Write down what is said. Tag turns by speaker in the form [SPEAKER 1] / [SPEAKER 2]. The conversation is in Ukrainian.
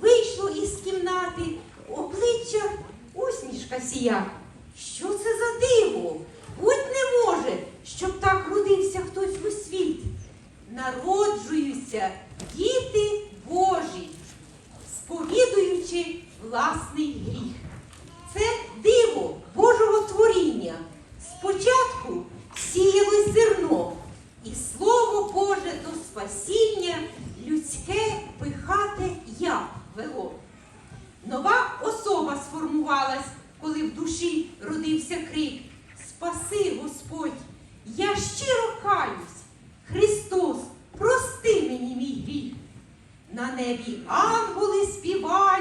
[SPEAKER 1] вийшло із кімнати, обличчя усмішка сія. Що це за диво? Будь не може, щоб так родився хтось у світ. Народжуються діти Божі, сповідуючи власний гріх. Сформувалась, коли в душі родився крик Спаси, Господь! Я щиро каюсь! Христос, прости мені мій гріх! На небі ангели співають,